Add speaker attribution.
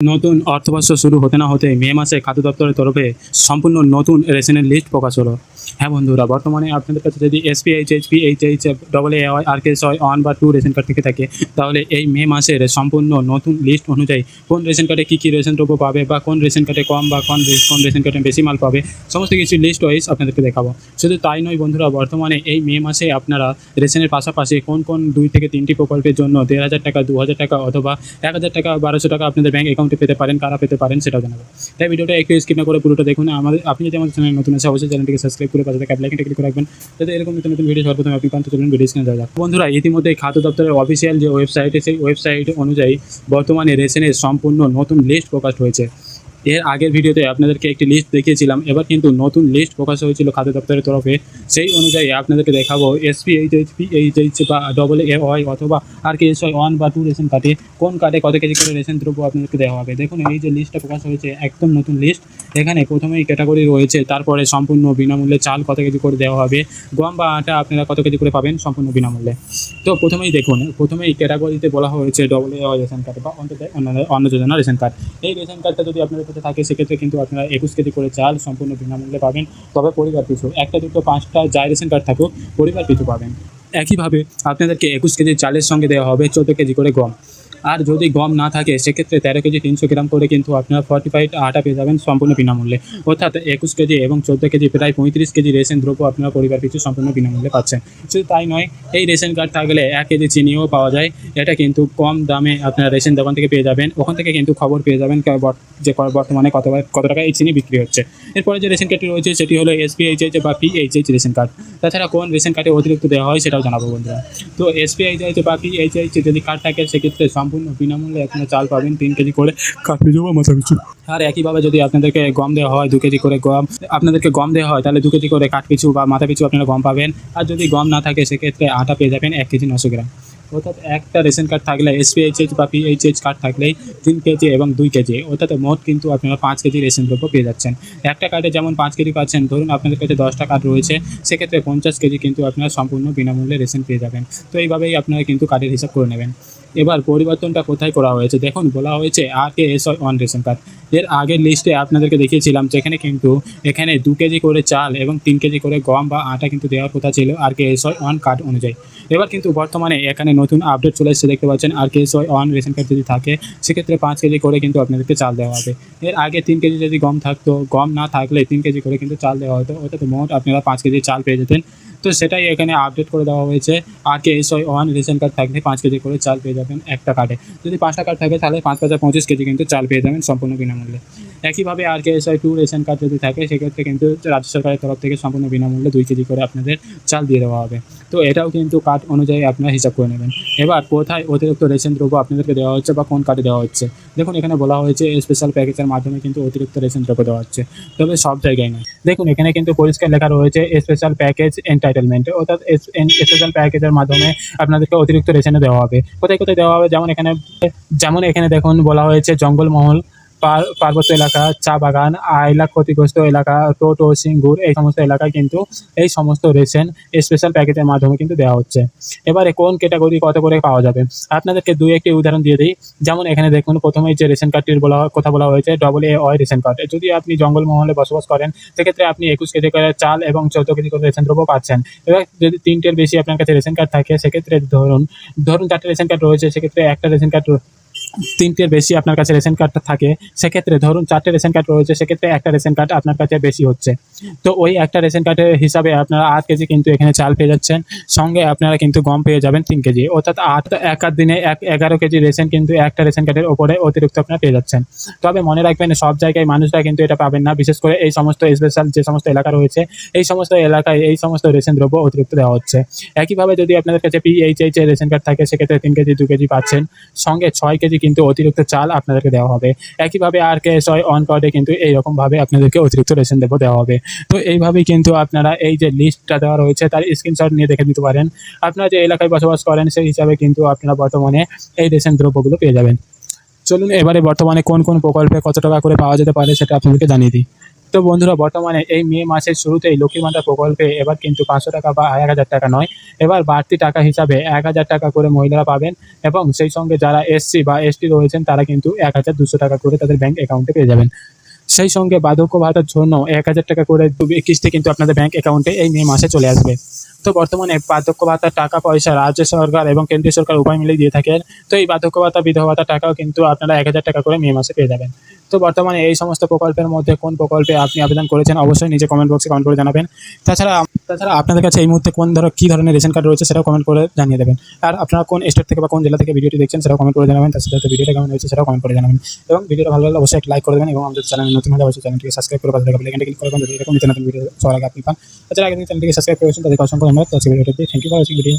Speaker 1: নতুন অর্থবর্ষ শুরু হতে না হতে মে মাসে খাদ্য দপ্তরের তরফে সম্পূর্ণ নতুন রেশনের লিস্ট প্রকাশ হলো। হ্যাঁ বন্ধুরা, বর্তমানে আপনাদের কাছে যদি SPH HPH H H double A Y R K ছয় ওয়ান বা টু রেশন কার্ড থেকে থাকে, তাহলে এই মে মাসের সম্পূর্ণ নতুন লিস্ট অনুযায়ী কোন রেশন কার্ডে কী কী রেশন দ্রব্য পাবে বা কোন রেশন কার্ডে কম বা কোন কোন রেশন কার্ডে বেশি মাল পাবে, সমস্ত কিছু লিস্ট ওয়াইজ আপনাদেরকে দেখাবো। শুধু তাই নয় বন্ধুরা, বর্তমানে এই মে মাসে আপনারা রেশনের পাশাপাশি কোন কোন দুই থেকে তিনটি প্রকল্পের জন্য দেড় হাজার টাকা, দু হাজার টাকা অথবা এক হাজার টাকা বারোশো টাকা আপনাদের ব্যাঙ্ক অ্যাকাউন্টে পেতে পারেন, কারা পেতে পারেন সেটাও জানাব তাই ভিডিওটা একটু স্কিপ না করে পুরোটা দেখুন। আমাদের, আপনি যদি আমাদের চ্যানেল নতুন আছে অবশ্যই চ্যানেলটিকে সাবস্ক্রাইব করে পাশে থাকা লাইকটা ক্লিক করে রাখবেন। যাতে এরকম নতুন নতুন ভিডিও সর্বপ্রথম আপনি পান, তো চলুন ভিডিও স্ক্রিনে যাওয়া বন্ধুরা, ইতিমধ্যে খাদ্য দপ্তরের অফিসিয়াল যে ওয়েবসাইট সেই ওয়েবসাইট অনুযায়ী বর্তমানে রেশনের সম্পূর্ণ নতুন লিস্ট প্রকাশ হয়েছে। এর আগের ভিডিওতে আপনাদেরকে একটি লিস্ট দেখিয়েছিলাম। এবার কিন্তু নতুন লিস্ট প্রকাশ হয়েছিল খাদ্য দপ্তরের তরফে। সেই অনুযায়ী আপনাদেরকে দেখাবো SP H H P H H বা ডবল এ ওয়াই অথবা আর কে এস ওয়ান বা টু রেশন কার্ডে কোন কার্ডে কত কেজি করে রেশন দ্রব্য আপনাদেরকে দেওয়া হবে। দেখুন, এই যে লিস্টটা প্রকাশ হয়েছে, একদম নতুন লিস্ট এখানে প্রথমেই ক্যাটাগরি রয়েছে, তারপরে সম্পূর্ণ বিনামূল্যে চাল কত কেজি করে দেওয়া হবে, গম বা আটা আপনারা কত কেজি করে পাবেন সম্পূর্ণ বিনামূল্যে। তো প্রথমেই দেখুন, প্রথমেই ক্যাটাগরিতে বলা হয়েছে ডবল এ রেশন কার্ড বা অন্তত অন্য অন্য যোজনা রেশন কার্ড এই রেশন কার্ডটা যদি আপনাদের কাছে থাকে, সেক্ষেত্রে কিন্তু আপনারা একুশ কেজি করে চাল সম্পূর্ণ বিনামূল্যে পাবেন। তবে পরিবার পিছু, একটা, দুটো, পাঁচটা যাই রেশন কার্ড থাকুক, পরিবার পিছু পাবেন। একইভাবে আপনাদেরকে একুশ কেজি চালের সঙ্গে দেওয়া হবে চোদ্দ কেজি করে গম। আর যদি গম না থাকে, সেক্ষেত্রে তেরো কেজি তিনশো গ্রাম করে কিন্তু আপনারা ফর্টি ফাইভ আটা পেয়ে যাবেন সম্পূর্ণ বিনামূল্যে। অর্থাৎ একুশ কেজি এবং চোদ্দ কেজি, প্রায় পঁয়ত্রিশ কেজি রেশন দ্রব্য আপনারা পরিবার পিছু সম্পূর্ণ বিনামূল্যে পাচ্ছেন। শুধু তাই নয়, এই রেশন কার্ড থাকলে এক কেজি চিনিও পাওয়া যায়। এটা কিন্তু কম দামে আপনারা রেশন দোকান থেকে পেয়ে যাবেন। ওখান থেকে কিন্তু খবর পেয়ে যাবেন যে বর্তমানে কত কত টাকা এই চিনি বিক্রি হচ্ছে। এরপরে যে রেশন কার্ডটি রয়েছে, সেটি হলো এসপিএইচএইচ বা পিএইচএইচ রেশন কার্ড। তাছাড়া কোন রেশন কার্ডে অতিরিক্ত দেওয়া হয় সেটাও জানাব বন্ধুরা। তো এসপিআইচআইচ বা পিএইচআইচ যদি কার্ড থাকে, সেক্ষেত্রে সম্পূর্ণ বিনামূল্যে আপনারা চাল পাবেন তিন কেজি করে কাঠ পিছু বা মাথা পিছু। আর একইভাবে যদি আপনাদেরকে গম দেওয়া হয়, দু কেজি করে গম, আপনাদেরকে গম দেওয়া হয়, তাহলে দু কেজি করে কাঠ পিছু বা মাথা পিছু আপনারা গম পাবেন। আর যদি গম না থাকে, সেক্ষেত্রে আটা পেয়ে যাবেন এক কেজি নশো গ্রাম। অর্থাৎ একটা রেশন কার্ড থাকলে এসপিএইচএইচ বা পিএইচএইচ কার্ড থাকলেই তিন কেজি এবং দুই কেজি, অর্থাৎ মোট কিন্তু আপনারা পাঁচ কেজি রেশন দ্রব্য পেয়ে যাচ্ছেন। একটা কার্ডে যেমন পাঁচ কেজি পাচ্ছেন, ধরুন আপনাদের কাছে দশটা কার্ড রয়েছে, সেক্ষেত্রে পঞ্চাশ কেজি কিন্তু আপনারা সম্পূর্ণ বিনামূল্যে রেশন পেয়ে যাবেন। তো এইভাবেই আপনারা কিন্তু কার্ডের হিসাব করে নেবেন। এবার পরিবর্তনটা কোথায় করা হয়েছে? দেখুন, বলা হয়েছে R K S one ration card এর আগের লিস্টে আপনাদেরকে দেখিয়েছিলাম, যেখানে কিন্তু এখানে দু কেজি করে চাল এবং তিন কেজি করে গম বা আটা কিন্তু দেওয়ার কথা ছিল R K S one card অনুযায়ী। এবার কিন্তু বর্তমানে এখানে নতুন আপডেট চলে এসেছে, দেখতে পাচ্ছেন R K S Y one ration card যদি থাকে, সেক্ষেত্রে পাঁচ কেজি করে কিন্তু আপনাদেরকে চাল দেওয়া হবে। এর আগে তিন কেজি যদি গম থাকতো, গম না থাকলে তিন কেজি করে কিন্তু চাল দেওয়া হতো অর্থাৎ মোট আপনারা পাঁচ কেজি চাল পেয়ে যেতেন। তো সেটাই এখানে আপডেট করে দেওয়া হয়েছে। R K S one ration card থাকলে পাঁচ কেজি করে চাল পেয়ে যাবেন একটা কার্ডে যদি পাঁচটা কার্ড থাকে তাহলে পাঁচ পাঁচা পঁচিশ কেজি কিন্তু চাল পেয়ে যাবেন সম্পূর্ণ বিনামূল্যে। একইভাবে R K S Y two ration card যদি থাকে, সেক্ষেত্রে কিন্তু রাজ্য সরকারের তরফ থেকে সম্পূর্ণ বিনামূল্যে দুই কেজি করে আপনাদের চাল দিয়ে দেওয়া হবে। তো এটাও কিন্তু কার্ড অনুযায়ী আপনারা হিসাব করে নেবেন। এবার কোথায় অতিরিক্ত রেশন দ্রব্য আপনাদেরকে দেওয়া হচ্ছে বা কোন কার্ডে দেওয়া হচ্ছে? দেখুন, এখানে বলা হয়েছে স্পেশাল প্যাকেজের মাধ্যমে কিন্তু অতিরিক্ত রেশন দ্রব্য দেওয়া হচ্ছে। তবে সব জায়গায় নয়। দেখুন, এখানে কিন্তু পরিষ্কার লেখা রয়েছে স্পেশাল প্যাকেজ এন্টাইটেলমেন্ট অর্থাৎ এস স্পেশাল প্যাকেজের মাধ্যমে আপনাদেরকে অতিরিক্ত রেশনে দেওয়া হবে। কোথায় কোথায় দেওয়া হবে? যেমন এখানে যেমন এখানে দেখুন বলা হয়েছে জঙ্গলমহল পার্বত্য এলাকা, চা বাগান, আইলা ক্ষতিগ্রস্ত এলাকা, টোটো, সিঙ্গুর, এই সমস্ত এলাকায় কিন্তু এই সমস্ত রেশন স্পেশাল প্যাকেজের মাধ্যমে কিন্তু দেওয়া হচ্ছে। এবারে কোন ক্যাটাগরি কত করে পাওয়া যাবে? আপনাদেরকে দুই একটি উদাহরণ দিয়ে দিই। যেমন এখানে দেখুন, প্রথমেই যে রেশন কার্ডটির বলা কথা বলা হয়েছে double A Y ration card যদি আপনি জঙ্গলমহলে বসবাস করেন, সেক্ষেত্রে আপনি একুশ কেজি করে চাল এবং চৌদ্দ কেজি করে রেশন দ্রব্য পাচ্ছেন। এবার যদি তিনটের বেশি আপনার কাছে রেশন কার্ড থাকে, সেক্ষেত্রে ধরুন ধরুন চারটে রেশন কার্ড রয়েছে, সেক্ষেত্রে একটা রেশন কার্ড তিনটের বেশি আপনার কাছে রেশন কার্ডটা থাকে, সেক্ষেত্রে ধরুন চারটে রেশন কার্ড রয়েছে, সেক্ষেত্রে একটা রেশন কার্ড আপনার কাছে বেশি হচ্ছে। তো ওই একটা রেশন কার্ডের হিসাবে আপনারা আট কেজি কিন্তু এখানে চাল পেয়ে যাচ্ছেন, সঙ্গে আপনারা কিন্তু গম পেয়ে যাবেন তিন কেজি। অর্থাৎ আট এক দিনে এক এগারো কেজি রেশন কিন্তু একটা রেশন কার্ডের ওপরে অতিরিক্ত আপনারা পেয়ে যাচ্ছেন। তবে মনে রাখবেন, সব জায়গায় মানুষরা কিন্তু এটা পাবেন না। বিশেষ করে এই সমস্ত স্পেশাল যে সমস্ত এলাকা রয়েছে, এই সমস্ত এলাকায় এই সমস্ত রেশন দ্রব্য অতিরিক্ত দেওয়া হচ্ছে। একইভাবে যদি আপনাদের কাছে পিএইচএইচ রেশন কার্ড থাকে, সেক্ষেত্রে তিন কেজি, দু কেজি পাচ্ছেন। সঙ্গে ছয় কেজি কিন্তু অতিরিক্ত চাল আপনাদেরকে দেওয়া হবে। একইভাবে আর কে ছয় অন কার্ডে কিন্তু এইরকমভাবে আপনাদেরকে অতিরিক্ত রেশন দেবো দেওয়া হবে। তো এইভাবেই কিন্তু আপনারা এই যে লিস্টটা দেওয়া রয়েছে, তার স্ক্রিনশট নিয়ে দেখে নিতে পারেন। আপনারা যে এলাকায় বসবাস করেন, সেই হিসাবে কিন্তু আপনারা বর্তমানে এই রেশন দ্রব্যগুলো পেয়ে যাবেন। চলুন এবারে বর্তমানে কোন কোন প্রকল্পে কত টাকা করে পাওয়া যেতে পারে, সেটা আপনাদেরকে জানিয়ে দিই। তো বন্ধুরা, বর্তমানে এই মে মাসের শুরুতেই লক্ষ্মীর ভাণ্ডার প্রকল্পে এবার কিন্তু পাঁচশো টাকা বা এক হাজার টাকা নয়, এবার বাড়তি টাকা হিসাবে এক হাজার টাকা করে মহিলারা পাবেন এবং সেই সঙ্গে যারা এসসি বা এসটি রয়েছেন, তারা কিন্তু এক হাজার দুশো টাকা করে তাদের ব্যাংক অ্যাকাউন্টে পেয়ে যাবেন। সেই সঙ্গে বার্ধক্য ভাতার জন্য এক হাজার টাকা করে কিস্তি কিন্তু আপনাদের ব্যাংক অ্যাকাউন্টে এই মে মাসে চলে আসবে। তো বর্তমানে বার্ধক্য ভাতার টাকা পয়সা রাজ্য সরকার এবং কেন্দ্রীয় সরকার উভয় মিলেই দিয়ে থাকেন। তো এই বার্ধক্য ভাতা, বিধবা ভাতার টাকাও কিন্তু আপনারা এক হাজার টাকা করে মে মাসে পেয়ে যাবেন। তো বর্তমানে এই সমস্ত প্রকল্পের মধ্যে কোন প্রকল্পে আপনি আবেদন করেছেন, অবশ্যই নিজে কমেন্ট বক্সে কমেন্ট করে জানাবেন। তাছাড়া তাছাড়া আপনাদের কাছে এই মুহূর্তে কোন ধর কী ধরনের রেশন কার্ড রয়েছে সেটাও কমেন্ট করে জানিয়ে দেবেন। আর আপনারা কোন স্টেট থেকে বা কোন জেলা থেকে ভিডিওটি দেখছেন সেটাও কমেন্ট করে জানাবেন, তার সাথে ভিডিওটা কেমন হয়েছে সেটাও কমেন্ট করে জানাবেন। এবং ভিডিওটা ভালো লাগলে অবশ্যই একটা লাইক করে দেবেন এবং আমাদের চ্যানেল নতুন হলে অবশ্যই চ্যানেলটিকে সাবস্ক্রাইব করে পাশে থাকা ক্লিক করবেন যদি এরকম নতুন ভিডিও সবার আপনি পান। তাছাড়া আগে চ্যানেলটিকে সাবস্ক্রাইব করেছেন তাদেরকে অসংখ্য ধন্যবাদ। ভিডিওটি thank you for watching video